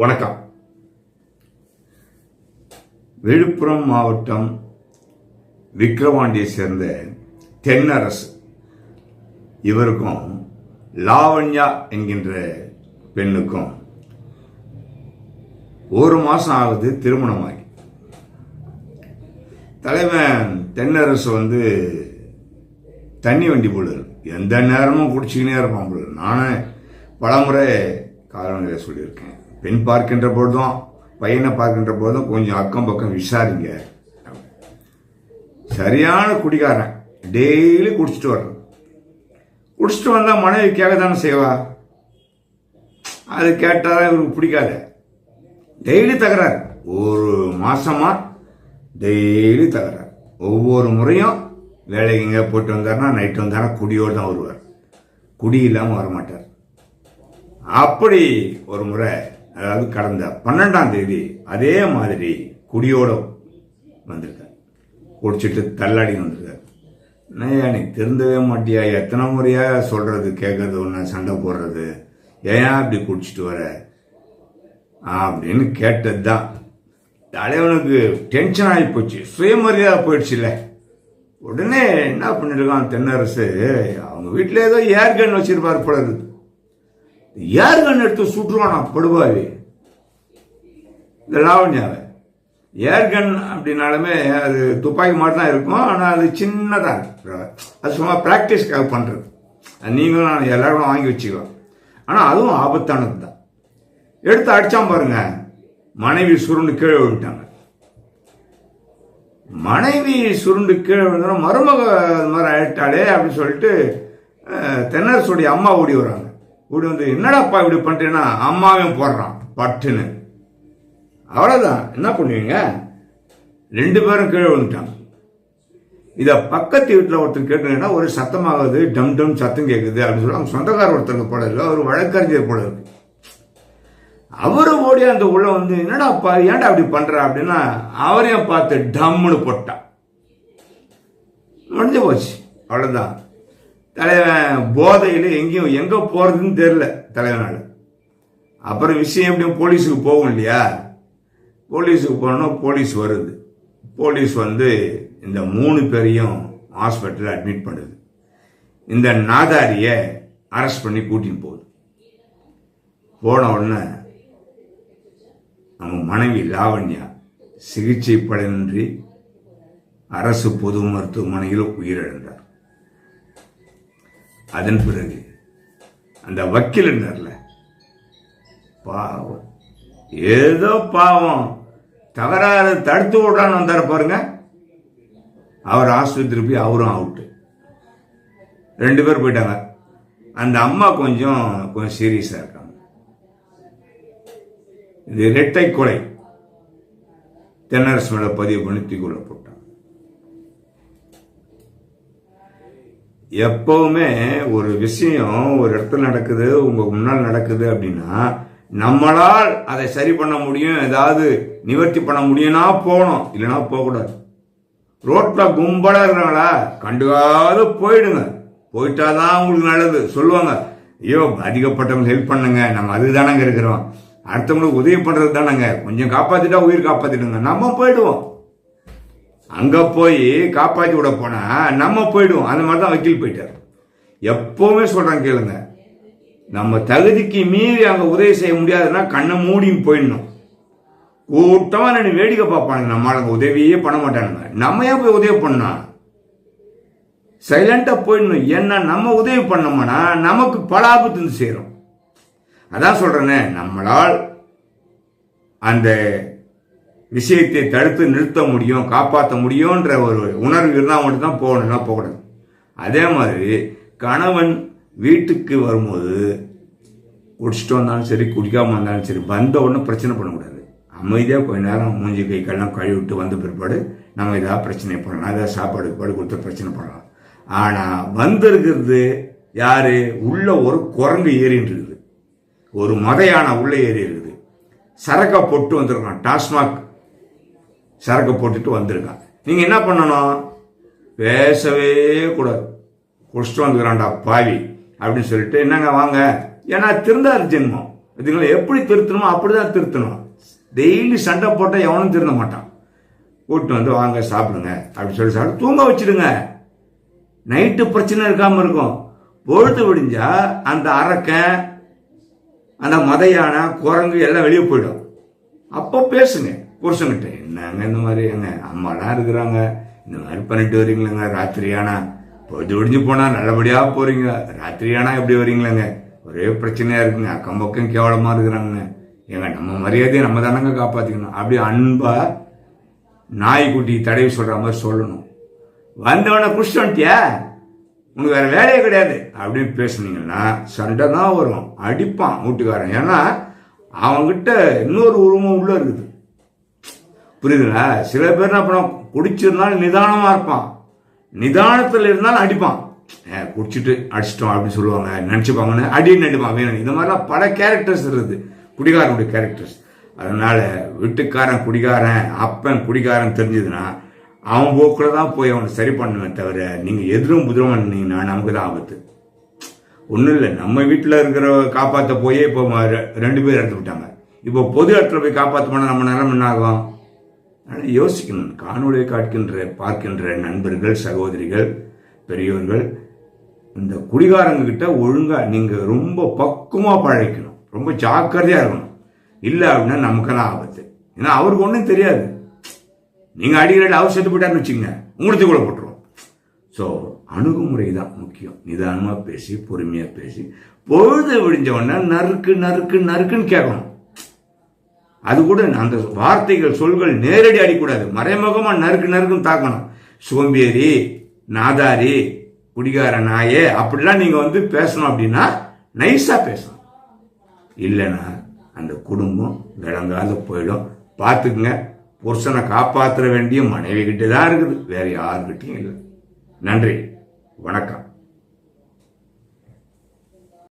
வணக்கம். விழுப்புரம் மாவட்டம் விக்கிரவாண்டியை சேர்ந்த தென்னரசு. இவருக்கும் லாவண்யா என்கின்ற பெண்ணுக்கும் ஒரு மாசம் ஆகுது திருமணமாகி தலைவன் தென்னரசு வந்து தண்ணி வண்டி போல எந்த நேரமும் குடிச்சிக்கினே இருப்பான் போல நானே பலமுறை காரணங்களை சொல்லியிருக்கேன். பெண் பார்க்கின்ற பொழுதும் பையனை பார்க்கின்ற போதும் கொஞ்சம் அக்கம் பக்கம் விசாரிங்க. சரியான குடிகாரன். டெய்லி குடிச்சிட்டு வர்றது குடிச்சிட்டு வந்தால் மனைவிக்காக தானே செய்வா? அது கேட்டால் இவருக்கு பிடிக்காது. டெய்லி தகராறு. ஒரு மாசமா டெய்லி தகராறு. ஒவ்வொரு முறையும் வேலைக்கு எங்கே போட்டு வந்தாருன்னா நைட்டு வந்தாருன்னா குடியோடு தான் வருவார். குடி இல்லாமல் வரமாட்டார். அப்படி ஒரு முறை அதாவது கடந்த பன்னெண்டாம் தேதி அதே மாதிரி குடியோட வந்திருக்கார். குடிச்சிட்டு தள்ளாடி வந்திருக்கார். ஏன் நீ திருந்தவே மாட்டியா? எத்தனை முறையாக சொல்கிறது கேட்கறது ஒன்று சண்டை போடுறது? ஏன் அப்படி குடிச்சிட்டு வர? அப்படின்னு கேட்டது தான் தலைவனுக்கு டென்ஷன் ஆகி போச்சு. சுயமரியாதை போயிடுச்சுல்ல. உடனே என்ன பண்ணிருக்கான் தென்னரசு? அவங்க வீட்டில் ஏதோ ஏர் வச்சிருப்பார் போல இருக்குது ஏர் கன் எடுத்து சுட்டுருவானா படுபாவி. இந்த லாவண்யாவை ஏர் கன் அப்படின்னாலுமே அது துப்பாக்கி மாதிரி தான் இருக்கும். ஆனால் அது சின்னதாக அது சும்மா ப்ராக்டிஸ்க்காக பண்ணுறது அது நீங்களும் நான் எல்லாரும் வாங்கி வச்சுக்கலாம். ஆனால் அதுவும் ஆபத்தானது தான். எடுத்து அடிச்சான் பாருங்க. மனைவி சுருண்டு கீழே விட்டாங்க மனைவி சுருண்டு கீழே விழுந்தோம் மருமக அது மாதிரி ஆயிட்டாலே அப்படின்னு சொல்லிட்டு தென்னரசுடைய அம்மா ஓடி வராங்க. இப்படி வந்து என்னடாப்பா இப்படி பண்ணிட்டேன்னா அம்மாவையும் போடுறான் பட்டுன்னு. அவ்வளோதான் என்ன பண்ணுவீங்க? ரெண்டு பேரும் கீழே விழுந்துட்டான் இதை பக்கத்து வீட்டில் ஒருத்தர் கேட்டுங்கன்னா ஒரு சத்தமாகுது டம் டம் சத்தம் கேட்குது அப்படின்னு சொல்லி அவங்க சொந்தக்கார ஒருத்தங்க போல இல்லை ஒரு வழக்கறிஞர் போல இருக்கு. அவரு ஓடி அந்த உள்ள வந்து என்னடா அப்பா ஏன்டா அப்படி பண்ற? அப்படின்னா அவரையும் பார்த்து டம்முன்னு போட்டான். முடிஞ்சு போச்சு. அவ்வளோதான் தலைவன் போதையில் எங்கேயும் எங்கே போகிறதுன்னு தெரில தலைவனால். அப்புறம் விஷயம் எப்படியும் போலீஸுக்கு போகும் இல்லையா? போலீஸுக்கு போனோம் போலீஸ் வருது. போலீஸ் வந்து இந்த மூணு பேரையும் ஹாஸ்பிட்டலில் அட்மிட் பண்ணுது. இந்த நாதாரியை அரெஸ்ட் பண்ணி கூட்டின்னு போகுது. போன உடனே நம்ம மனைவி லாவண்யா சிகிச்சை பலனின்றி அரசு பொது மருத்துவமனையில் உயிரிழந்தார். அதன் பிறகு அந்த வக்கீல் இருந்தார்ல பாவம். ஏதோ பாவம். தகராறு தடுத்து விடான்னு வந்தார் பாருங்க. அவர் ஆஸ்பத்திரி போய் அவரும் அவுட்டு ரெண்டு பேர் போயிட்டாங்க. அந்த அம்மா கொஞ்சம் கொஞ்சம் சீரியஸாக இருக்காங்க. இது இரட்டை கொலை. தென்னரசு மேல பதிவு பண்ணி தூக்கில போட்டான் எப்பவுமே ஒரு விஷயம் ஒரு இடத்துல நடக்குது உங்க முன்னால் நடக்குது அப்படின்னா நம்மளால் அதை சரி பண்ண முடியும் ஏதாவது நிவர்த்தி பண்ண முடியும்னா போகணும் இல்லைன்னா போகக்கூடாது. ரோட்ல கும்பலா இருக்கிறாங்களா கண்டுக்காத போயிடுங்க. போயிட்டாதான் உங்களுக்கு நல்லது. சொல்லுவாங்க ஐயோ அதிகப்பட்டவங்க ஹெல்ப் பண்ணுங்க நம்ம அதுதானங்க இருக்கிறோம். அடுத்தவங்களுக்கு உதவி பண்றது தானங்க கொஞ்சம் காப்பாத்திட்டா உயிர் காப்பாத்திடுங்க. நம்ம போயிடுவோம். அங்க போய் காப்பாத்தி விட போனா நம்ம போயிடுவோம். அந்த மாதிரி தான் வக்கீல் போயிட்டார். எப்பவுமே சொல்றேன் கேளுங்க. நம்ம தகுதிக்கு மீறி அங்க உதவி செய்ய முடியாதுன்னா கண்ணை மூடியும் போயிடணும். கூட்டமா நின்று வேடிக்கை பார்ப்பானுங்க. நம்மளுக்கு உதவியே பண்ண மாட்டானுங்க. நம்ம ஏன் போய் உதவி பண்ணா சைலண்டா போயிடணும். ஏன்னா நம்ம உதவி பண்ணோம்னா நமக்கு பல ஆபத்து வந்து சேரும். அதான் சொல்கிறேனே நம்மளால் அந்த விஷயத்தை தடுத்து நிறுத்த முடியும் காப்பாற்ற முடியும்ன்ற ஒரு உணர்வு இருந்தால் மட்டும்தான் போகணும்னா போகக்கூடாது அதே மாதிரி கணவன் வீட்டுக்கு வரும்போது குடிச்சிட்டு வந்தாலும் சரி குடிக்காமல் வந்தாலும் சரி வந்த உடனே பிரச்சனை பண்ணக்கூடாது. அமைதியாக கொஞ்ச நேரம் மூஞ்சி கை கல்லாம் கழுவி விட்டு வந்த பிற்பாடு நம்ம ஏதாவது பிரச்சனை பண்ணலாம். ஏதாவது சாப்பாடு பாடு கொடுத்து பிரச்சனை பண்ணலாம். ஆனால் வந்திருக்கிறது யார்? உள்ள ஒரு குரங்கு ஏறின்னு இருக்குது. ஒரு மதையான உள்ளே ஏறி இருக்குது. சரக்கை பொட்டு வந்திருக்கான். டாஸ்மாக் சரக்கு போட்டுட்டு வந்திருக்கான் நீங்க என்ன பண்ணணும்? பேசவே கூடாது. குடிச்சிட்டு வந்துக்கிறான்டா பாவி அப்படின்னு சொல்லிட்டு என்னங்க வாங்க? ஏன்னா திருந்தார் ஜென்மம். இதுங்களை எப்படி திருத்தணுமோ அப்படிதான் திருத்தணும். டெய்லி சண்டை போட்டால் எவனும் திருந்த மாட்டான். கூட்டு வந்து வாங்க சாப்பிடுங்க அப்படின்னு சொல்லி சாப்பிட்டு தூங்க வச்சிடுங்க. நைட்டு பிரச்சனை இருக்காம இருக்கும். பொழுது விடிஞ்சா அந்த அரக்கன் அந்த மதையான குரங்கு எல்லாம் வெளியே போயிடும். அப்போ பேசுங்க. புருஷன்கிட்ட என்னங்க இந்த மாதிரி? எங்க அம்மாலாம் இருக்கிறாங்க. இந்த மாதிரி பண்ணிட்டு வரீங்களேங்க ராத்திரியானா? பொழுது விடிஞ்சு போனா நல்லபடியா போறீங்க. ராத்திரியானா எப்படி வரீங்களேங்க? ஒரே பிரச்சனையா இருக்குங்க. அக்கம் பக்கம் கேவலமா இருக்கிறாங்க ஏங்க நம்ம மரியாதையை நம்ம தானங்க காப்பாத்திக்கணும்? அப்படி அன்பா நாய்க்குட்டி தடவி சொல்ற மாதிரி சொல்லணும். வந்தவன குடிச்சிட்டு வந்துட்டியா? உனக்கு வேற வேலையே கிடையாது. அப்படின்னு பேசுனீங்கன்னா சண்டை தான் வரும். அடிப்பான் வீட்டுக்காரன். ஏன்னா அவங்ககிட்ட இன்னொரு உருவம் உள்ள இருக்குது. புரியுதுங்களா? சில பேர் அப்புறம் குடிச்சிருந்தாலும் நிதானமாக இருப்பான். நிதானத்தில் இருந்தாலும் அடிப்பான். குடிச்சிட்டு அடிச்சிட்டோம் அப்படின்னு சொல்லுவாங்க. நினச்சிப்பாங்கன்னு அடின்னு அடிப்பான் வேணும் இந்த மாதிரிலாம் பல கேரக்டர்ஸ் இருக்குது. குடிகாரனுடைய கேரக்டர்ஸ் அதனால வீட்டுக்காரன் குடிகாரன் அப்பன் குடிகாரன் தெரிஞ்சதுன்னா அவன் போக்கில் தான் போய் அவனை சரி பண்ணுவேன் தவிர நீங்கள் எதிரும் புதிரும் பண்ணீங்கன்னா நமக்கு தான் ஆபத்து. ஒன்றும் இல்லை. நம்ம வீட்டில் இருக்கிற காப்பாற்ற போயே இப்போ ரெண்டு பேர் இறந்து விட்டாங்க. இப்போ பொது இடத்துல போய் காப்பாற்ற போனால் நம்ம நேரம் என்ன ஆகும்? ஆனால் யோசிக்கணும். காணொலியை காட்கின்ற பார்க்கின்ற நண்பர்கள் சகோதரிகள் பெரியோர்கள் இந்த குடிகாரங்க கிட்ட நீங்கள் ரொம்ப பக்குவமாக பழகிக்கணும் ரொம்ப ஜாக்கிரதையாக இருக்கணும். இல்லை அப்படின்னா நமக்கெல்லாம் ஆபத்து. ஏன்னா அவருக்கு ஒன்றும் தெரியாது. நீங்கள் அடிக்கடி அவர் செத்து போயிட்டாருன்னு வச்சுங்க உங்களுக்கு கூட போட்டுருவோம். ஸோ அணுகுமுறை தான் முக்கியம். நிதானமாக பேசி பொறுமையாக பேசி பொழுது விடிஞ்ச உடனே நறுக்கு நறுக்கு நறுக்குன்னு கேட்கணும். அது கூட அந்த வார்த்தைகள் சொல்கள் நேரடி அடிக்கூடாது. மறைமுகமா நறுக்கு நறுக்கும் தாக்கணும். சோம்பேறி நாதாரி குடிகார நாயே அப்படிலாம் நீங்க வந்து பேசணும் அப்படின்னா நைஸா பேசணும். இல்லைன்னா அந்த குடும்பம் விளங்காத போயிடும். பார்த்துக்குங்க. புருஷனை காப்பாற்ற வேண்டிய மனைவி கிட்டே தான் இருக்குது. வேற யாருக்கிட்டையும் இல்லை. நன்றி. வணக்கம்.